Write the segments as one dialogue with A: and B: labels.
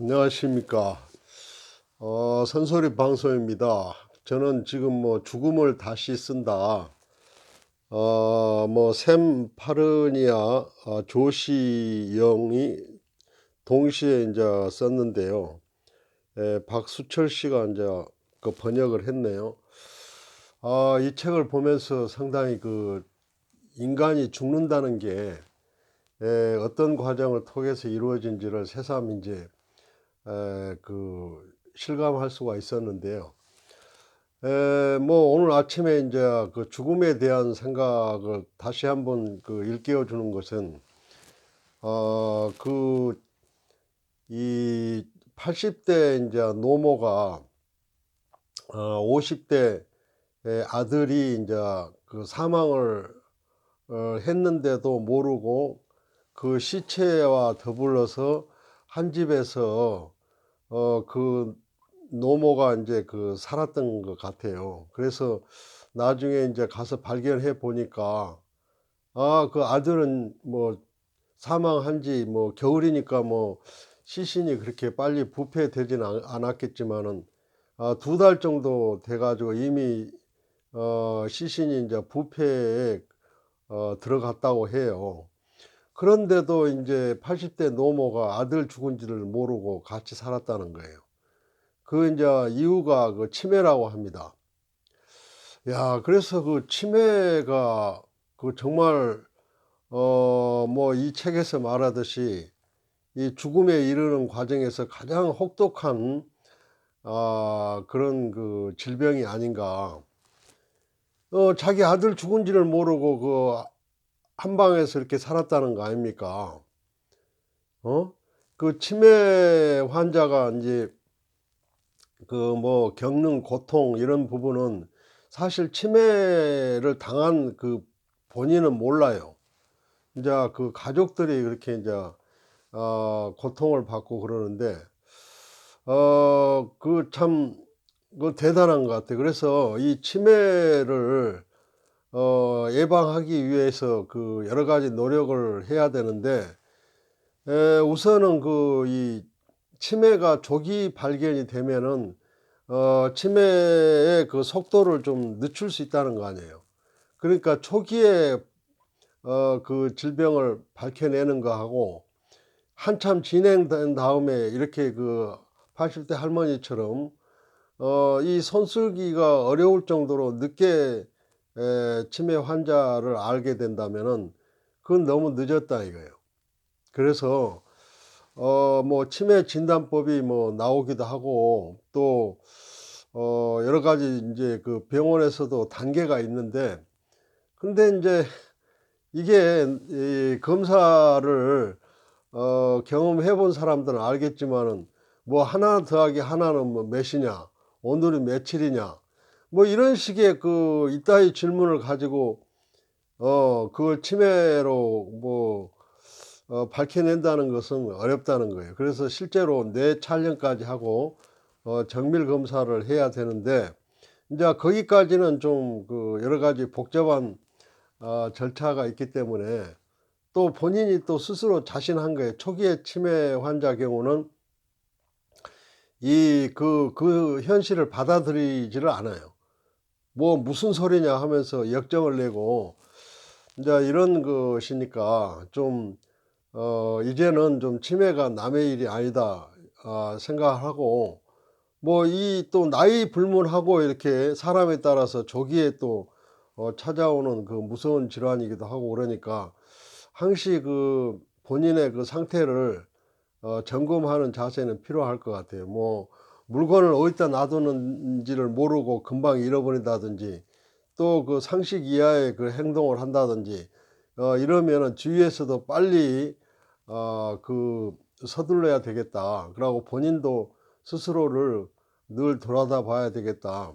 A: 안녕하십니까. 어, 선소리 방송입니다. 저는 지금 뭐 죽음을 다시 쓴다. 어, 뭐, 샘 파르니아 어, 조시 영이 동시에 이제 썼는데요. 에, 박수철 씨가 이제 그 번역을 했네요. 아, 이 책을 보면서 상당히 그 인간이 죽는다는 게 에, 어떤 과정을 통해서 이루어진지를 새삼 이제 에, 그 실감할 수가 있었는데요. 에, 뭐 오늘 아침에 이제 그 죽음에 대한 생각을 다시 한번 그 일깨워 주는 것은 어, 그이 80대 이제 노모가 어, 50대 아들이 이제 그 사망을 어, 했는데도 모르고 그 시체와 더불어서 한 집에서 어 그 노모가 이제 그 살았던 것 같아요. 그래서 나중에 이제 가서 발견해 보니까 아 그 아들은 뭐 사망한 지 뭐 겨울이니까 뭐 시신이 그렇게 빨리 부패되지는 않- 않았겠지만은 아, 두 달 정도 돼가지고 이미 어 시신이 이제 부패에 어 들어갔다고 해요. 그런데도 이제 80대 노모가 아들 죽은지를 모르고 같이 살았다는 거예요. 그 이제 이유가 그 치매라고 합니다. 야, 그래서 그 치매가 그 정말 어 뭐 이 책에서 말하듯이 이 죽음에 이르는 과정에서 가장 혹독한 아 그런 그 질병이 아닌가. 어 자기 아들 죽은지를 모르고 그 한 방에서 이렇게 살았다는 거 아닙니까? 어? 그 치매 환자가 이제 그 뭐 겪는 고통 이런 부분은 사실 치매를 당한 그 본인은 몰라요. 이제 그 가족들이 그렇게 이제 어 고통을 받고 그러는데 어 그 참 그 대단한 것 같아요. 그래서 이 치매를 어 예방하기 위해서 그 여러 가지 노력을 해야 되는데 에, 우선은 그 이 치매가 조기 발견이 되면은 어 치매의 그 속도를 좀 늦출 수 있다는 거 아니에요. 그러니까 초기에 어 그 질병을 밝혀내는 거하고 한참 진행된 다음에 이렇게 그 80대 할머니처럼 어 이 손쓰기가 어려울 정도로 늦게 에, 치매 환자를 알게 된다면은 그건 너무 늦었다 이거예요. 그래서 어 뭐 치매 진단법이 뭐 나오기도 하고 또 어 여러 가지 인제 그 병원에서도 단계가 있는데 근데 인제 이게 이 검사를 어 경험해 본 사람들은 알겠지만은 뭐 하나 더하기 하나는 뭐 몇이냐 오늘은 며칠이냐 뭐 이런 식의 그 이따위 질문을 가지고 어 그걸 치매로 뭐 어 밝혀낸다는 것은 어렵다는 거예요. 그래서 실제로 뇌 촬영까지 하고 어 정밀 검사를 해야 되는데 인제 거기까지는 좀 그 여러 가지 복잡한 아 절차가 있기 때문에 또 본인이 또 스스로 자신한 거예요. 초기의 치매 환자 경우는 이그그 현실을 받아들이지를 않아요. 뭐 무슨 소리냐 하면서 역정을 내고 인제 이런 것이니까 좀 어 이제는 좀 '치매가 남의 일이 아니다.' 아 생각하고 뭐 이 또 나이 불문하고 이렇게 사람에 따라서 조기에 또 어 찾아오는 그 무서운 질환이기도 하고 그러니까 항시 그 본인의 그 상태를 어 점검하는 자세는 필요할 것 같아요. 뭐 물건을 어디다 놔두는지를 모르고 금방 잃어버린다든지 또 그 상식 이하의 그 행동을 한다든지 어 이러면은 주위에서도 빨리 어 그 '서둘러야 되겠다.' 그러고 본인도 스스로를 늘 돌아다 봐야 되겠다.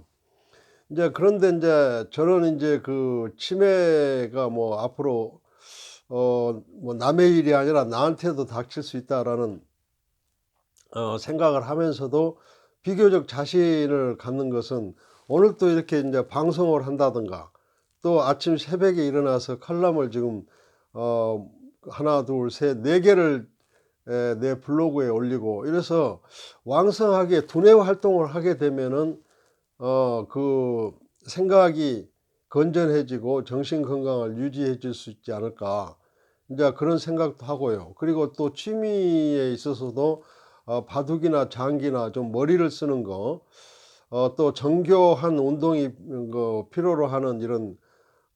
A: 인제 그런데 인제 저는 인제 그 치매가 뭐 앞으로 어 뭐 '남의 일이 아니라 나한테도 닥칠 수 있다.'라는 어 생각을 하면서도 비교적 자신을 갖는 것은 오늘 또 이렇게 인제 방송을 한다든가 또 아침 새벽에 일어나서 칼럼을 지금 어 하나 둘 셋 네 개를 에, 내 블로그에 올리고 이래서 왕성하게 두뇌 활동을 하게 되면은 어 그 생각이 건전해지고 정신 건강을 유지해 줄 수 있지 않을까 이제 그런 생각도 하고요. 그리고 또 취미에 있어서도 어, 바둑이나 장기나 좀 머리를 쓰는 거, 어, 또 정교한 운동이 그 필요로 하는 이런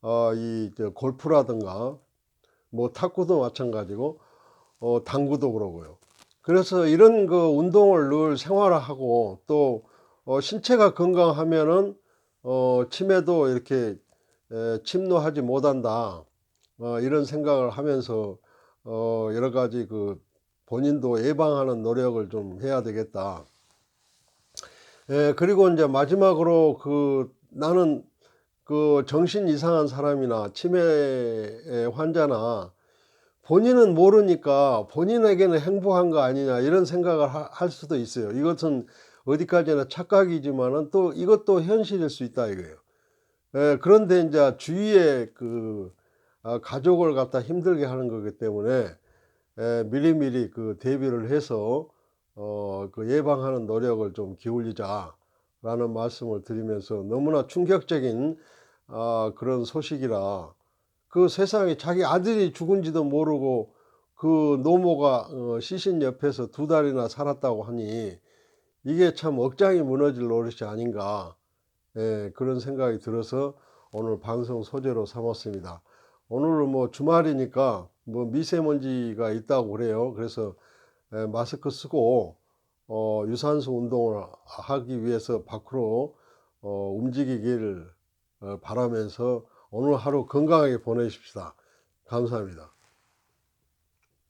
A: 어, 이저 골프라든가 뭐 탁구도 마찬가지고 어, 당구도 그러고요. 그래서 이런 그 운동을 늘 생활화하고 또 어, 신체가 건강하면은 어, 치매도 이렇게 에, 침노하지 못한다. 어, 이런 생각을 하면서 어, 여러 가지 그 본인도 예방하는 노력을 좀 해야 되겠다. 예, 그리고 이제 마지막으로 그 나는 그 정신 이상한 사람이나 치매 환자나 본인은 모르니까 본인에게는 행복한 거 아니냐 이런 생각을 하- 할 수도 있어요. 이것은 어디까지나 착각이지만은 또 이것도 현실일 수 있다 이거예요. 예, 그런데 이제 주위에 그 아, 가족을 갖다 힘들게 하는 거기 때문에 예, 미리미리 그 대비를 해서 어, 그 예방하는 노력을 좀 기울이자라는 말씀을 드리면서 너무나 충격적인 아, 그런 소식이라 그 세상에 자기 아들이 죽은지도 모르고 그 노모가 어, 시신 옆에서 두 달이나 살았다고 하니 이게 참 억장이 무너질 노릇이 아닌가 예, 그런 생각이 들어서 오늘 방송 소재로 삼았습니다. 오늘은 뭐 주말이니까 뭐 미세먼지가 있다고 그래요. 그래서 예, 마스크 쓰고 어, 유산소 운동을 하기 위해서 밖으로 어, 움직이기를 어, 바라면서 오늘 하루 건강하게 보내십시다. 감사합니다.